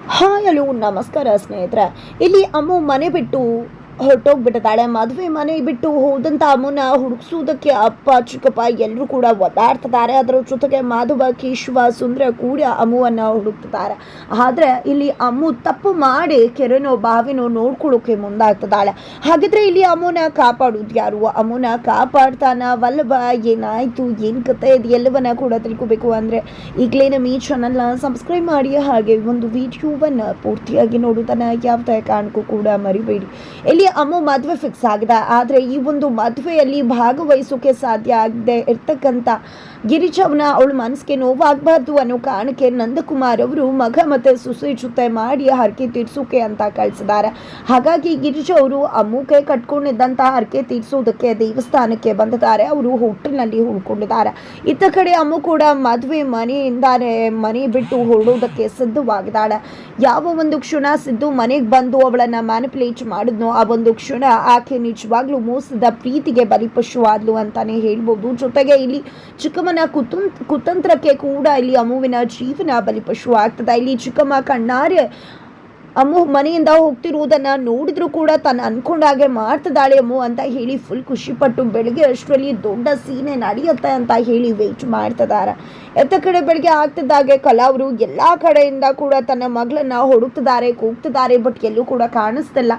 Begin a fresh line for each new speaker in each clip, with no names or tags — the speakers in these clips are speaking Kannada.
ಹಾಯ್ ಹಲೋ ನಮಸ್ಕಾರ ಸ್ನೇಹಿತರೆ. ಇಲ್ಲಿ ಅಮ್ಮು ಮನೆ ಬಿಟ್ಟು ಹೊರಟೋಗ್ಬಿಟ್ಟಿದ್ದಾಳೆ ಮದುವೆ ಮನೆ ಬಿಟ್ಟು ಹೋದಂಥ ಅಮ್ಮನ ಹುಡುಕ್ಸೋದಕ್ಕೆ ಅಪ್ಪ, ಚಿಕ್ಕಪ್ಪ ಎಲ್ಲರೂ ಕೂಡ ಒದ್ದಾಡ್ತಿದ್ದಾರೆ. ಅದರ ಜೊತೆಗೆ ಮಾಧವ, ಕೇಶವ, ಸುಂದರ ಕೂಡ ಅಮ್ಮುವನ್ನು ಹುಡುಕ್ತಿದ್ದಾರೆ. ಆದರೆ ಇಲ್ಲಿ ಅಮ್ಮು ತಪ್ಪು ಮಾಡಿ ಕೆರೆನೋ ಬಾವಿನೋ ನೋಡ್ಕೊಳ್ಳೋಕೆ ಮುಂದಾಗ್ತಿದ್ದಾಳೆ. ಹಾಗಿದ್ರೆ ಇಲ್ಲಿ ಅಮ್ಮನ ಕಾಪಾಡೋದು ಯಾರು? ಅಮ್ಮನ ಕಾಪಾಡ್ತಾನ ವಲ್ಲಭ, ಏನಾಯ್ತು? ಏನು ಕತೆ ಇದು? ಎಲ್ಲವನ್ನ ಕೂಡ ತಿಳ್ಕೊಬೇಕು ಅಂದರೆ ಈಗಲೇ ನಮ್ಮ ಈ ಚಾನಲ್ನ ಸಬ್ಸ್ಕ್ರೈಬ್ ಮಾಡಿ ಹಾಗೆ ಒಂದು ವಿಡಿಯೋವನ್ನು ಪೂರ್ತಿಯಾಗಿ ನೋಡೋದನ್ನ ಯಾವುದೇ ಕಾರಣಕ್ಕೂ ಕೂಡ ಮರಿಬೇಡಿ. ಇಲ್ಲಿ ಅಮ್ಮು ಮದುವೆ ಫಿಕ್ಸ್ ಆಗಿದೆ. ಆದರೆ ಈ ಒಂದು ಮದುವೆಯಲ್ಲಿ ಭಾಗವಹಿಸೋಕೆ ಸಾಧ್ಯ ಆಗದೆ ಇರ್ತಕ್ಕಂಥ ಗಿರಿಜವನ ಅವಳ ಮನಸ್ಸಿಗೆ ನೋವಾಗಬಾರ್ದು ಅನ್ನೋ ಕಾರಣಕ್ಕೆ ನಂದಕುಮಾರ್ ಅವರು ಮಗ ಮತ್ತು ಸುಸಿ ಜೊತೆ ಮಾಡಿ ಹರಕೆ ತೀರ್ಸೋಕೆ ಅಂತ ಕಳಿಸಿದ್ದಾರೆ. ಹಾಗಾಗಿ ಗಿರಿಜ ಅವರು ಅಮ್ಮುಗೆ ಕಟ್ಕೊಂಡಿದ್ದಂಥ ಹರಕೆ ತೀರ್ಸೋದಕ್ಕೆ ದೇವಸ್ಥಾನಕ್ಕೆ ಬಂದಿದ್ದಾರೆ. ಅವರು ಹೋಟೆಲ್ನಲ್ಲಿ ಉಳ್ಕೊಂಡಿದ್ದಾರೆ. ಇತ್ತ ಕಡೆ ಅಮ್ಮು ಕೂಡ ಮದುವೆ ಮನೆಯಿಂದಾನೆ ಮನೆ ಬಿಟ್ಟು ಹೊರಡೋದಕ್ಕೆ ಸಿದ್ಧವಾಗಿದ್ದಾಳೆ. ಯಾವ ಒಂದು ಕ್ಷಣ ಸಿದ್ದು ಮನೆಗೆ ಬಂದು ಅವಳನ್ನ ಮ್ಯಾನಿಪುಲೇಟ್ ಮಾಡಿದ್ನೋ, ಆ ಒಂದು ಕ್ಷಣ ಆಕೆ ನಿಜವಾಗ್ಲೂ ಮೋಸದ ಪ್ರೀತಿಗೆ ಬಲಿಪಶುವಾದ್ಲು ಅಂತಾನೆ ಹೇಳ್ಬೋದು. ಜೊತೆಗೆ ಇಲ್ಲಿ ಚಿಕ್ಕಮ್ಮನ ಕುತಂ, ಕುತಂತ್ರಕ್ಕೆ ಕೂಡ ಇಲ್ಲಿ ಅಮುವಿನ ಜೀವನ ಬಲಿಪಶು ಆಗ್ತದೆ ಇಲ್ಲಿ ಚಿಕ್ಕಮ್ಮ ಕಣ್ಣಾರೆ ಅಮ್ಮು ಮನೆಯಿಂದ ಹೋಗ್ತಿರುವುದನ್ನ ನೋಡಿದ್ರು ಕೂಡ ತಾನು ಅನ್ಕೊಂಡಾಗೆ ಮಾಡ್ತಿದ್ದಾಳೆ ಅಮ್ಮು ಅಂತ ಹೇಳಿ ಫುಲ್ ಖುಷಿಪಟ್ಟು ಬೆಳಗ್ಗೆ ಅಷ್ಟರಲ್ಲಿ ದೊಡ್ಡ ಸೀನೆ ನಡೆಯುತ್ತೆ ಅಂತ ಹೇಳಿ ವೇಟ್ ಮಾಡ್ತಿದ್ದಾರೆ. ಎತ್ತ ಕಡೆ ಬೆಳಗ್ಗೆ ಆಗ್ತಿದ್ದಾಗೆ ಕಲಾವರು ಎಲ್ಲ ಕಡೆಯಿಂದ ಕೂಡ ತನ್ನ ಮಗಳನ್ನ ಹುಡುಕ್ತಿದ್ದಾರೆ, ಕೂಗ್ತಿದ್ದಾರೆ ಬಟ್ ಎಲ್ಲೂ ಕೂಡ ಕಾಣಿಸ್ತಿಲ್ಲ.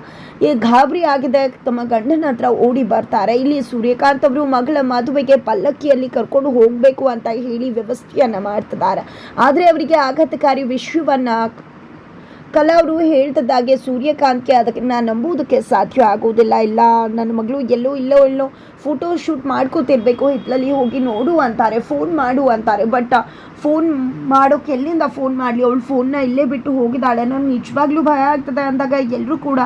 ಈ ಗಾಬರಿ ಆಗಿದೆ, ತಮ್ಮ ಗಂಡನ ಹತ್ರ ಓಡಿ ಬರ್ತಾರೆ. ಇಲ್ಲಿ ಸೂರ್ಯಕಾಂತ್ ಅವರು ಮಗಳ ಮದುವೆಗೆ ಪಲ್ಲಕ್ಕಿಯಲ್ಲಿ ಕರ್ಕೊಂಡು ಹೋಗಬೇಕು ಅಂತ ಹೇಳಿ ವ್ಯವಸ್ಥೆಯನ್ನ ಮಾಡ್ತಿದ್ದಾರೆ. ಆದರೆ ಅವರಿಗೆ ಆಘಾತಕಾರಿ ವಿಷಯವನ್ನ ಕಲಾ ಅವರು ಹೇಳ್ತಿದ್ದಾಗೆ ಅದಕ್ಕೆ ನಾನು ನಂಬುವುದಕ್ಕೆ ಸಾಧ್ಯ ಆಗೋದಿಲ್ಲ ಇಲ್ಲ, ನನ್ನ ಮಗಳು ಎಲ್ಲೋ ಇಲ್ಲೋ ಎಲ್ಲೋ ಫೋಟೋ ಶೂಟ್ ಮಾಡ್ಕೋತಿರ್ಬೇಕು ಹಿತ್ತಲಲ್ಲಿ ಹೋಗಿ ನೋಡು ಅಂತಾರೆ ಫೋನ್ ಮಾಡು ಅಂತಾರೆ. ಬಟ್ ಫೋನ್ ಮಾಡೋಕೆ ಎಲ್ಲಿಂದ ಫೋನ್ ಮಾಡಲಿ? ಅವಳು ಫೋನ್ನ ಇಲ್ಲೇ ಬಿಟ್ಟು ಹೋಗಿದ್ದಾಳೆ. ನನಗೆ ನಿಜವಾಗ್ಲೂ ಭಯ ಆಗ್ತದೆ ಅಂದಾಗ ಎಲ್ಲರೂ ಕೂಡ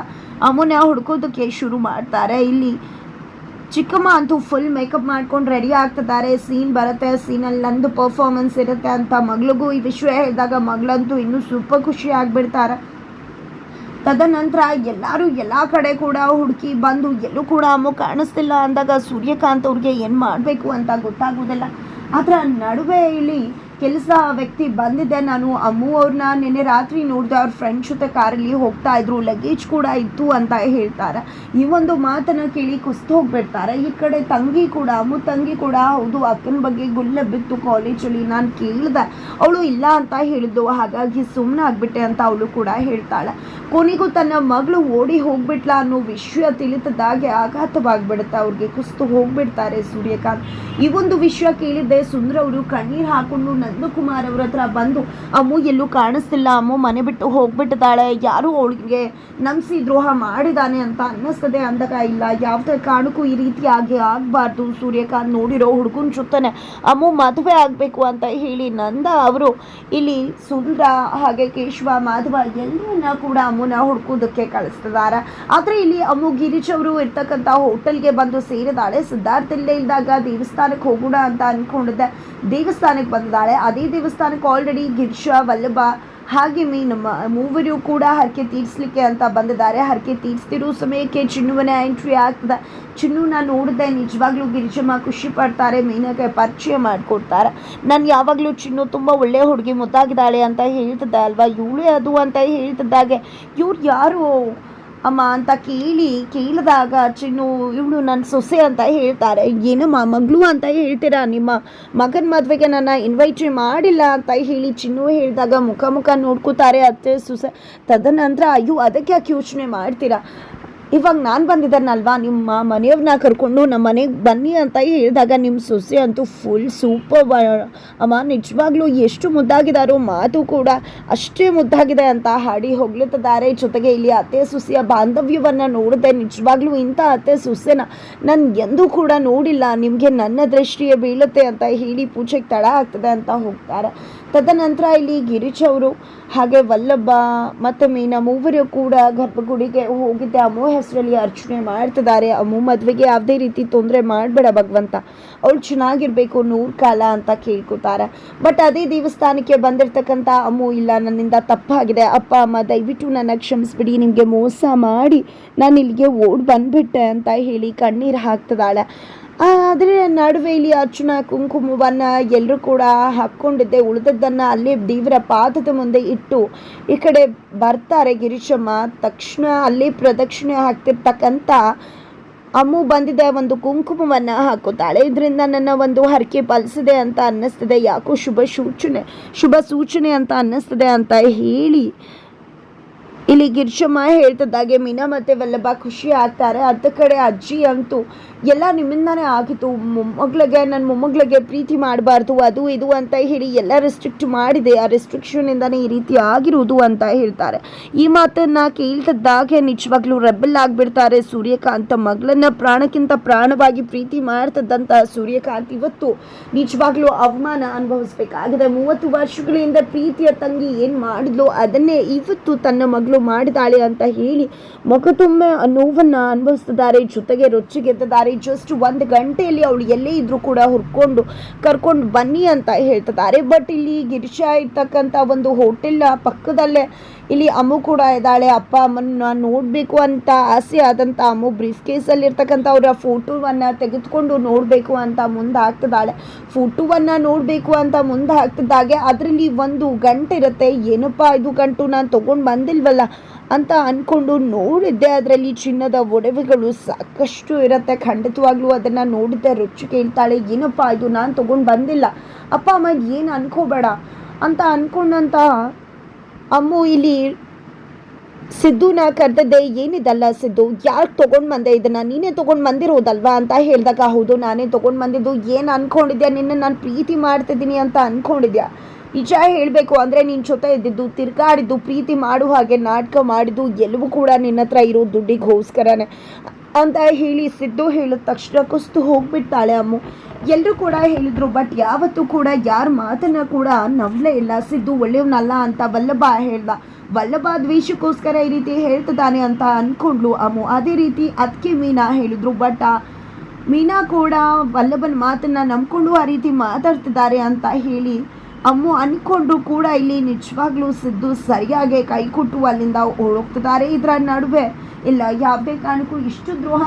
ಅಮ್ಮನ ಹುಡ್ಕೋದಕ್ಕೆ ಶುರು ಮಾಡ್ತಾರೆ. ಇಲ್ಲಿ ಚಿಕ್ಕಮ್ಮ ಅಂತೂ ಫುಲ್ ಮೇಕಪ್ ಮಾಡ್ಕೊಂಡು ರೆಡಿ ಆಗ್ತಿದ್ದಾರೆ. ಸೀನ್ ಬರುತ್ತೆ ಸೀನಲ್ಲಿ ನಂದು ಪರ್ಫಾರ್ಮೆನ್ಸ್ ಇರುತ್ತೆ ಅಂತ ಮಗಳಿಗೂ ಈ ವಿಷಯ ಹೇಳಿದಾಗ ಮಗಳಂತೂ ಇನ್ನೂ ಸೂಪರ್ ಖುಷಿ ಆಗಿಬಿಡ್ತಾರೆ. ತದನಂತರ ಎಲ್ಲರೂ ಎಲ್ಲ ಕಡೆ ಕೂಡ ಹುಡುಕಿ ಬಂದು ಎಲ್ಲೂ ಕೂಡ ಅಮ್ಮ ಕಾಣಿಸ್ತಿಲ್ಲ ಅಂದಾಗ ಸೂರ್ಯಕಾಂತ್ ಅವ್ರಿಗೆ ಏನು ಮಾಡಬೇಕು ಅಂತ ಗೊತ್ತಾಗೋದಿಲ್ಲ. ಆದರೆ ನಡುವೆ ಇಲ್ಲಿ ಕೆಲಸ ವ್ಯಕ್ತಿ ಬಂದಿದ್ದೆ. ನಾನು ಅಮ್ಮು ಅವ್ರನ್ನ ನಿನ್ನೆ ರಾತ್ರಿ ನೋಡಿದೆ, ಅವ್ರ ಫ್ರೆಂಡ್ ಜೊತೆ ಕಾರಲ್ಲಿ ಹೋಗ್ತಾ ಇದ್ರು ಲಗೇಜ್ ಕೂಡ ಇತ್ತು ಅಂತ ಹೇಳ್ತಾರೆ. ಈ ಒಂದು ಮಾತನ್ನ ಕೇಳಿ ಕುಸ್ತು ಹೋಗ್ಬಿಡ್ತಾರೆ. ಈ ಕಡೆ ತಂಗಿ ಕೂಡ, ಅಮ್ಮು ತಂಗಿ ಕೂಡ, ಹೌದು, ಅಕ್ಕನ ಬಗ್ಗೆ ಗುಲ್ಲ ಬಿತ್ತು ಕಾಲೇಜಲ್ಲಿ ನಾನು ಕೇಳಿದೆ, ಅವಳು ಇಲ್ಲ ಅಂತ ಹೇಳಿದ್ದು. ಹಾಗಾಗಿ ಸುಮ್ಮನೆ ಆಗ್ಬಿಟ್ಟೆ ಅಂತ ಅವಳು ಕೂಡ ಹೇಳ್ತಾಳೆ. ಕೊನೆಗೂ ತನ್ನ ಮಗಳು ಓಡಿ ಹೋಗ್ಬಿಟ್ಲ ಅನ್ನೋ ವಿಷಯ ತಿಳಿತದಾಗೆ ಆಘಾತವಾಗ್ಬಿಡುತ್ತೆ. ಅವ್ರಿಗೆ ಕುಸ್ತು ಹೋಗ್ಬಿಡ್ತಾರೆ ಸೂರ್ಯಕಾಂತ್. ಈ ಒಂದು ವಿಷಯ ಕೇಳಿದ್ದೆ ಸುಂದ್ರ ಅವರು ಕಣ್ಣೀರು ಹಾಕೊಂಡು ನಂದಕುಮಾರ್ ಅವ್ರ ಹತ್ರ ಬಂದು, ಅಮ್ಮು, ಎಲ್ಲೂ ಕಾಣಿಸ್ತಿಲ್ಲ. ಅಮ್ಮು ಮನೆ ಬಿಟ್ಟು ಹೋಗ್ಬಿಟ್ಟಿದ್ದಾಳೆ. ಯಾರು ಅವಳಿಗೆ ನಂಬಿಸಿ ದ್ರೋಹ ಮಾಡಿದಾನೆ ಅಂತ ಅನ್ನಿಸ್ತದೆ ಅಂದಾಗ, ಇಲ್ಲ, ಯಾವುದೇ ಕಾರಣಕ್ಕೂ ಈ ರೀತಿಯಾಗಿ ಆಗಬಾರ್ದು. ಸೂರ್ಯಕಾಂತ್ ನೋಡಿರೋ ಹುಡುಗನ ಜೊತೆನೆ ಅಮ್ಮು ಮದುವೆ ಆಗಬೇಕು ಅಂತ ಹೇಳಿ ನಂದ ಅವರು ಇಲ್ಲಿ ಸುಂದರ ಹಾಗೆ ಕೇಶವ ಮಾಧವ ಎಲ್ಲರನ್ನ ಕೂಡ ಅಮ್ಮನ ಹುಡುಕೋದಕ್ಕೆ ಕಳಿಸ್ತಿದ್ದಾರೆ. ಆದರೆ ಇಲ್ಲಿ ಅಮ್ಮು ಗಿರೀಶ್ ಅವರು ಇರ್ತಕ್ಕಂಥ ಹೋಟೆಲ್ಗೆ ಬಂದು ಸೇರಿದಾಳೆ. ಸಿದ್ಧಾರ್ಥ ಇಲ್ಲದೆ ಇದ್ದಾಗ ದೇವಸ್ಥಾನಕ್ಕೆ ಹೋಗೋಣ ಅಂತ ಅನ್ಕೊಂಡಿದ್ದೆ. ದೇವಸ್ಥಾನಕ್ಕೆ ಬಂದಿದ್ದಾಳೆ ಅದೇ ದೇವಸ್ಥಾನಕ್ಕೆ ಆಲ್ರೆಡಿ ಗಿರೀಶ ವಲ್ಲಭ ಹಾಗೆ ಮೀನು ಮ- ಮೂವರು ಕೂಡ ಹರಕೆ ತೀರಿಸಲಿಕ್ಕೆ ಅಂತ ಬಂದಿದ್ದಾರೆ. ಹರಕೆ ತೀರಿಸ್ತಿರೋ ಸಮಯಕ್ಕೆ ಚಿನ್ನುವನ ಎಂಟ್ರಿ ಆಗ್ತದೆ. ಚಿನ್ನುನ ನೋಡಿದೆ ನಿಜವಾಗ್ಲೂ ಗಿರಿಜಮ್ಮ ಖುಷಿ ಪಡ್ತಾರೆ ಮೀನಕ್ಕೆ ಪರಿಚಯ ಮಾಡಿಕೊಡ್ತಾರೆ. ನಾನು ಯಾವಾಗಲೂ ಚಿನ್ನು ತುಂಬ ಒಳ್ಳೆ ಹುಡುಗಿ ಮುದ್ದಾಗಿದ್ದಾಳೆ ಅಂತ ಹೇಳ್ತಿದ್ದೆ ಅಲ್ವಾ? ಇವಳೇ ಅದು ಅಂತ ಹೇಳ್ತಿದ್ದಾಗೆ. ಇವ್ರು ಯಾರು? ಅಮ್ಮ ಅಂತ ಕೇಳಿ ಕೇಳಿದಾಗ, ಚಿನ್ನು, ಇವಳು ನನ್ನ ಸೊಸೆ ಅಂತ ಹೇಳ್ತಾರೆ. ಏನಮ್ಮ ಮಗಳು ಅಂತ ಹೇಳ್ತೀರಾ? ನಿಮ್ಮ ಮಗನ ಮದುವೆಗೆ ನನ್ನ ಇನ್ವೈಟ್ ಮಾಡಿಲ್ಲ ಅಂತ ಹೇಳಿ ಚಿನ್ನು ಹೇಳಿದಾಗ ಮುಖ ಮುಖ ನೋಡ್ಕೋತಾರೆ ಅತ್ತೆ ಸೊಸೆ. ತದನಂತರ, ಅಯ್ಯೋ, ಅದಕ್ಕೆ ಯಾಕೆ ಯೋಚನೆ ಮಾಡ್ತೀರಾ? ಇವಾಗ ನಾನು ಬಂದಿದ್ದಾನಲ್ವಾ ನಿಮ್ಮ ಮನೆಯವ್ರನ್ನ ಕರ್ಕೊಂಡು ನಮ್ಮ ಮನೆಗೆ ಬನ್ನಿ ಅಂತ ಹೇಳಿದಾಗ ನಿಮ್ಮ ಸೊಸೆ ಅಂತೂ ಫುಲ್ ಸೂಪರ್ ಅಮ್ಮ, ನಿಜವಾಗ್ಲೂ ಎಷ್ಟು ಮುದ್ದಾಗಿದ್ದಾರೋ ಮಾತು ಕೂಡ ಅಷ್ಟೇ ಮುದ್ದಾಗಿದೆ ಅಂತ ಹಾಡಿ ಹೊಗಳುತ್ತಿದ್ದಾರೆ ಜೊತೆಗೆ ಇಲ್ಲಿ ಅತ್ತೆ, ಸೊಸೆಯ ಬಾಂಧವ್ಯವನ್ನು ನೋಡಿದೆ ನಿಜವಾಗ್ಲೂ ಇಂಥ ಅತ್ತೆ, ಸೊಸೆನ ನಾನು ಎಂದೂ ಕೂಡ ನೋಡಿಲ್ಲ. ನಿಮಗೆ ನನ್ನ ದೃಷ್ಟಿಯೇ ಬೀಳುತ್ತೆ ಅಂತ ಹೇಳಿ ಪೂಜೆಗೆ ತಡ ಆಗ್ತದೆ ಅಂತ ಹೋಗ್ತಾರೆ. ತದನಂತರ ಇಲ್ಲಿ ಗಿರೀಶ್ ಅವರು, ಹಾಗೆ ವಲ್ಲಭ ಮತ್ತು ಮೀನಾ ಮೂವರು ಕೂಡ ಗರ್ಭಗುಡಿಗೆ ಹೋಗಿದ್ದೆ. ಅಮ್ಮು ಹೆಸರಲ್ಲಿ ಅರ್ಚನೆ ಮಾಡ್ತಿದ್ದಾರೆ. ಅಮ್ಮು ಮದುವೆಗೆ ಯಾವುದೇ ರೀತಿ ತೊಂದರೆ ಮಾಡಬೇಡ ಭಗವಂತ. ಅವಳು ಚೆನ್ನಾಗಿರ್ಬೇಕು ನೂರು ಕಾಲ ಅಂತ ಕೇಳ್ಕೊತಾರೆ. ಬಟ್ ಅದೇ ದೇವಸ್ಥಾನಕ್ಕೆ ಬಂದಿರತಕ್ಕಂಥ ಅಮ್ಮು ಇಲ್ಲ, ನನ್ನಿಂದ ತಪ್ಪಾಗಿದೆ. ಅಪ್ಪ, ಅಮ್ಮ, ದಯವಿಟ್ಟು ನನ್ನ ಕ್ಷಮಿಸ್ಬಿಡಿ, ನಿಮಗೆ ಮೋಸ ಮಾಡಿ ನಾನು ಇಲ್ಲಿಗೆ ಓಡ್ ಬಂದ್ಬಿಟ್ಟೆ ಅಂತ ಹೇಳಿ ಕಣ್ಣೀರು ಹಾಕ್ತಿದ್ದಾಳೆ. ಆದರೆ ನಡುವೆ ಇಲ್ಲಿ ಅರ್ಜುನ ಕುಂಕುಮವನ್ನು ಎಲ್ಲರೂ ಕೂಡ ಹಾಕ್ಕೊಂಡಿದ್ದೆ, ಉಳಿದದ್ದನ್ನು ಅಲ್ಲಿ ದೇವರ ಪಾದದ ಮುಂದೆ ಇಟ್ಟು ಈ ಕಡೆ ಬರ್ತಾರೆ ಗಿರೀಶಮ್ಮ. ತಕ್ಷಣ ಅಲ್ಲಿ ಪ್ರದಕ್ಷಿಣೆ ಹಾಕ್ತಿರ್ತಕ್ಕಂಥ ಅಮ್ಮು ಬಂದಿದೆ, ಒಂದು ಕುಂಕುಮವನ್ನು ಹಾಕುತ್ತಾಳೆ. ಇದರಿಂದ ನನ್ನ ಒಂದು ಹರಕೆ ಫಲಿಸಿದೆ ಅಂತ ಅನ್ನಿಸ್ತಿದೆ. ಯಾಕೋ ಶುಭ ಸೂಚನೆ ಶುಭ ಸೂಚನೆ ಅಂತ ಅನ್ನಿಸ್ತದೆ ಅಂತ ಹೇಳಿ ಇಲ್ಲಿ ಗಿರ್ಶಮ್ಮ ಹೇಳ್ತಿದ್ದಾಗೆ ಮೀನಾ ಮತ್ತೆ ವಲ್ಲಭ ಖುಷಿ ಆಗ್ತಾರೆ. ಅದ ಕಡೆ ಅಜ್ಜಿ ಅಂತೂ ಎಲ್ಲ ನಿಮ್ಮಿಂದಾನೇ ಆಗಿತ್ತು. ಮೊಮ್ಮಗಳಿಗೆ ನನ್ನ ಮೊಮ್ಮಗಳಿಗೆ ಪ್ರೀತಿ ಮಾಡಬಾರ್ದು, ಅದು ಇದು ಅಂತ ಹೇಳಿ ಎಲ್ಲ ರೆಸ್ಟ್ರಿಕ್ಟ್ ಮಾಡಿದೆ. ಆ ರೆಸ್ಟ್ರಿಕ್ಷನಿಂದಾನೇ ಈ ರೀತಿ ಆಗಿರುವುದು ಅಂತ ಹೇಳ್ತಾರೆ. ಈ ಮಾತನ್ನ ಕೇಳ್ತಿದ್ದಾಗೆ ನಿಜವಾಗ್ಲೂ ರೆಬಲ್ ಆಗಿಬಿಡ್ತಾರೆ. ಸೂರ್ಯಕಾಂತ ಮಗಳನ್ನ ಪ್ರಾಣಕ್ಕಿಂತ ಪ್ರಾಣವಾಗಿ ಪ್ರೀತಿ ಮಾಡ್ತಿದ್ದಂಥ ಸೂರ್ಯಕಾಂತ್ ಇವತ್ತು ನಿಜವಾಗ್ಲೂ ಅವಮಾನ ಅನುಭವಿಸ್ಬೇಕಾಗಿದೆ. ಮೂವತ್ತು ವರ್ಷಗಳಿಂದ ಪ್ರೀತಿಯ ತಂಗಿ ಏನು ಮಾಡಿದ್ಲು, ಅದನ್ನೇ ಇವತ್ತು ತನ್ನ ಮಗಳು ಮಾಡಿದಾಳೆ ಅಂತ ಹೇಳಿ ಮುಖ ತುಂಬ ನೋವನ್ನು ಅನುಭವಿಸ್ತಿದ್ದಾರೆ. ಜೊತೆಗೆ ರೊಚ್ಚಿಗೆದ್ದಿದ್ದಾರೆ ಜಸ್ಟ್ ಒಂದು ಗಂಟೆಯಲ್ಲಿ ಅವಳು ಎಲ್ಲೇ ಇದ್ರೂ ಕೂಡ ಹುರ್ಕೊಂಡು ಕರ್ಕೊಂಡು ಬನ್ನಿ ಅಂತ ಹೇಳ್ತಿದ್ದಾರೆ. ಬಟ್ ಇಲ್ಲಿ ಗಿರಿಶಾ ಇರ್ತಕ್ಕಂಥ ಒಂದು ಹೋಟೆಲ್ ಪಕ್ಕದಲ್ಲೇ ಇಲ್ಲಿ ಅಮ್ಮು ಕೂಡ ಇದ್ದಾಳೆ. ಅಪ್ಪ ಅಮ್ಮನ ನೋಡಬೇಕು ಅಂತ ಆಸೆ ಆದಂಥ ಅಮ್ಮು ಬ್ರೀಫ್ ಕೇಸಲ್ಲಿ ಇರ್ತಕ್ಕಂಥ ಅವರ ಫೋಟೋವನ್ನು ತೆಗೆದುಕೊಂಡು ನೋಡಬೇಕು ಅಂತ ಮುಂದೆ ಹಾಕ್ತಿದ್ದಾಳೆ ಫೋಟೋವನ್ನು ನೋಡಬೇಕು ಅಂತ ಮುಂದೆ ಹಾಕ್ತಿದ್ದಾಗೆ ಅದರಲ್ಲಿ ಒಂದು ಗಂಟೆ ಇರುತ್ತೆ. ಏನಪ್ಪ ಇದು ಗಂಟು? ನಾನು ತೊಗೊಂಡು ಬಂದಿಲ್ವಲ್ಲ. ಅಂತ ಅಂದ್ಕೊಂಡು ನೋಡಿದ್ದೆ. ಅದರಲ್ಲಿ ಚಿನ್ನದ ಒಡವೆಗಳು ಸಾಕಷ್ಟು ಇರುತ್ತೆ. ಖಂಡಿತವಾಗ್ಲೂ ಅದನ್ನು ನೋಡಿದ್ದೆ. ರುಚಿ ಕೇಳ್ತಾಳೆ. ಏನಪ್ಪ ಇದು? ನಾನು ತೊಗೊಂಡು ಬಂದಿಲ್ಲ. ಅಪ್ಪ, ಅಮ್ಮ, ಏನು ಅನ್ಕೋಬೇಡ ಅಂತ ಅಂದ್ಕೊಂಡಂತ ಅಮ್ಮು ಇಲ್ಲಿ ಸಿದ್ದುನ ಕರೆದದ್ದೆ. ಏನಿದಲ್ಲ ಸಿದ್ದು? ಯಾರು ತೊಗೊಂಡು ಬಂದೆ ಇದನ್ನ? ನೀನೇ ತೊಗೊಂಡು ಬಂದಿರೋದಲ್ವಾ ಅಂತ ಹೇಳಿದಾಗ, ಹೌದು, ನಾನೇ ತೊಗೊಂಡು ಬಂದಿದ್ದು. ಏನು ಅನ್ಕೊಂಡಿದ್ಯಾ? ನಿನ್ನ ನಾನು ಪ್ರೀತಿ ಮಾಡ್ತಿದ್ದೀನಿ ಅಂತ ಅನ್ಕೊಂಡಿದ್ಯಾ? ನಿಜ ಹೇಳಬೇಕು ಅಂದರೆ ನಿನ್ನ ಜೊತೆ ಇದ್ದಿದ್ದು, ತಿರ್ಗಾಡಿದ್ದು, ಪ್ರೀತಿ ಮಾಡು ಹಾಗೆ ನಾಟಕ ಮಾಡಿದ್ದು, ಎಲ್ಲವೂ ಕೂಡ ನಿನ್ನ ಹತ್ರ ಇರೋ ದುಡ್ಡಿಗೋಸ್ಕರನೇ. ಅಂತ ಹೇಳಿ ಸಿದ್ದು ಹೇಳಿದ ತಕ್ಷಣ ಕುಸ್ತು ಹೋಗ್ಬಿಡ್ತಾಳೆ ಅಮ್ಮು. ಎಲ್ಲರೂ ಕೂಡ ಹೇಳಿದರು, ಬಟ್ ಯಾವತ್ತೂ ಕೂಡ ಯಾರ ಮಾತನ್ನು ಕೂಡ ನಂಬಲೇ ಇಲ್ಲ. ಸಿದ್ದು ಒಳ್ಳೆಯವನಲ್ಲ ಅಂತ ವಲ್ಲಭ ಹೇಳ್ದ. ವಲ್ಲಭ ದ್ವೇಷಕ್ಕೋಸ್ಕರ ಈ ರೀತಿ ಹೇಳ್ತಿದ್ದಾನೆ ಅಂತ ಅಂದ್ಕೊಂಡ್ಲು ಅಮ್ಮು. ಅದೇ ರೀತಿ ಅದಕ್ಕೆ ಮೀನಾ ಹೇಳಿದ್ರು, ಬಟ್ ಮೀನಾ ಕೂಡ ವಲ್ಲಭನ ಮಾತನ್ನು ನಂಬ್ಕೊಂಡು ಆ ರೀತಿ ಮಾತಾಡ್ತಿದ್ದಾರೆ ಅಂತ ಹೇಳಿ ಅಮ್ಮು ಅನ್ಕೊಂಡು ಕೂಡ ಇಲ್ಲಿ ನಿಜವಾಗ್ಲೂ ಸಿದ್ದು ಸರಿಯಾಗಿ ಕೈ ಕೊಟ್ಟು ಅಲ್ಲಿಂದ ಹೋಗ್ತಿದ್ದಾರೆ ಇದರ ನಡುವೆ ಇಲ್ಲ ಯಾವುದೇ ಕಾರಣಕ್ಕೂ ಇಷ್ಟು ದ್ರೋಹ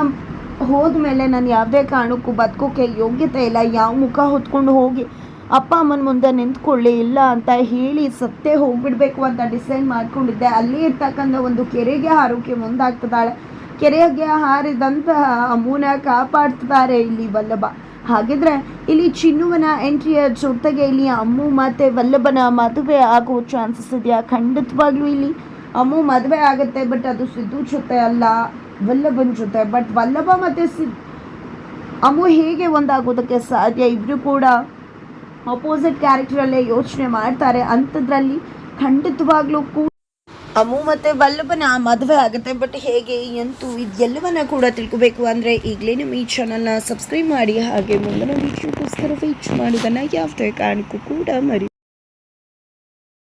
ಹೋದ್ಮೇಲೆ ನಾನು ಯಾವುದೇ ಕಾರಣಕ್ಕೂ ಬದುಕೋಕ್ಕೆ ಯೋಗ್ಯತೆ ಇಲ್ಲ. ಯಾವ ಮುಖ ಹೊತ್ಕೊಂಡು ಹೋಗಿ ಅಪ್ಪ ಅಮ್ಮನ ಮುಂದೆ ನಿಂತ್ಕೊಳ್ಳಿ, ಇಲ್ಲ ಅಂತ ಹೇಳಿ ಸತ್ತೇ ಹೋಗ್ಬಿಡ್ಬೇಕು ಅಂತ ಡಿಸೈಡ್ ಮಾಡ್ಕೊಂಡಿದ್ದೆ. ಅಲ್ಲಿ ಇರ್ತಕ್ಕಂಥ ಒಂದು ಕೆರೆಗೆ ಹಾರೋಕೆ ಮುಂದಾಗ್ತದಾಳೆ. ಕೆರೆಗೆ ಹಾರಿದಂತಹ ಅಮ್ಮನ ಕಾಪಾಡ್ತಿದ್ದಾರೆ ಇಲ್ಲಿ ವಲ್ಲಭ. ಹಾಗಿದ್ರೆ ಇಲ್ಲಿ ಚಿನ್ನುವನ ಎಂಟ್ರಿಯ ಜೊತೆಗೆ ಇಲ್ಲಿ ಅಮ್ಮು ಮತ್ತೆ ವಲ್ಲಭನ ಮದುವೆ ಆಗೋ ಚಾನ್ಸಸ್ ಇದೆಯಾ? ಖಂಡಿತವಾಗ್ಲೂ ಇಲ್ಲಿ ಅಮ್ಮು ಮದುವೆ ಆಗುತ್ತೆ ಬಟ್ ಅದು ಸಿದ್ದು ಜೊತೆ ಅಲ್ಲ, ವಲ್ಲಭನ ಜೊತೆ. ಬಟ್ ವಲ್ಲಭ ಮತ್ತೆ ಸಿದ್, ಅಮ್ಮು ಹೇಗೆ ಒಂದಾಗೋದಕ್ಕೆ ಸಾಧ್ಯ? ಇಬ್ಬರು ಕೂಡ ಅಪೋಸಿಟ್ ಕ್ಯಾರೆಕ್ಟರಲ್ಲೇ ಯೋಚನೆ ಮಾಡ್ತಾರೆ. ಅಂಥದ್ರಲ್ಲಿ ಖಂಡಿತವಾಗ್ಲೂ ಅಮ್ಮು ಮತ್ತೆ ವಲ್ಲಭನ ಮದುವೆ ಆಗುತ್ತೆ ಬಟ್ ಹೇಗೆ ಎಂತೂ ಇದೆಲ್ಲವನ್ನ ಕೂಡ ತಿಳ್ಕೋಬೇಕು ಅಂದ್ರೆ ಈಗಲೇ ನಮ್ಮ ಈ ಚಾನಲ್ನ ಸಬ್ಸ್ಕ್ರೈಬ್ ಮಾಡಿ, ಹಾಗೆ ಮುಂದಿನ ವಿಡಿಯೋಗೋಸ್ಕರ ವೇಟ್ ಮಾಡೋದನ್ನು ಯಾವುದೇ ಕಾರಣಕ್ಕೂ ಕೂಡ ಮರಿ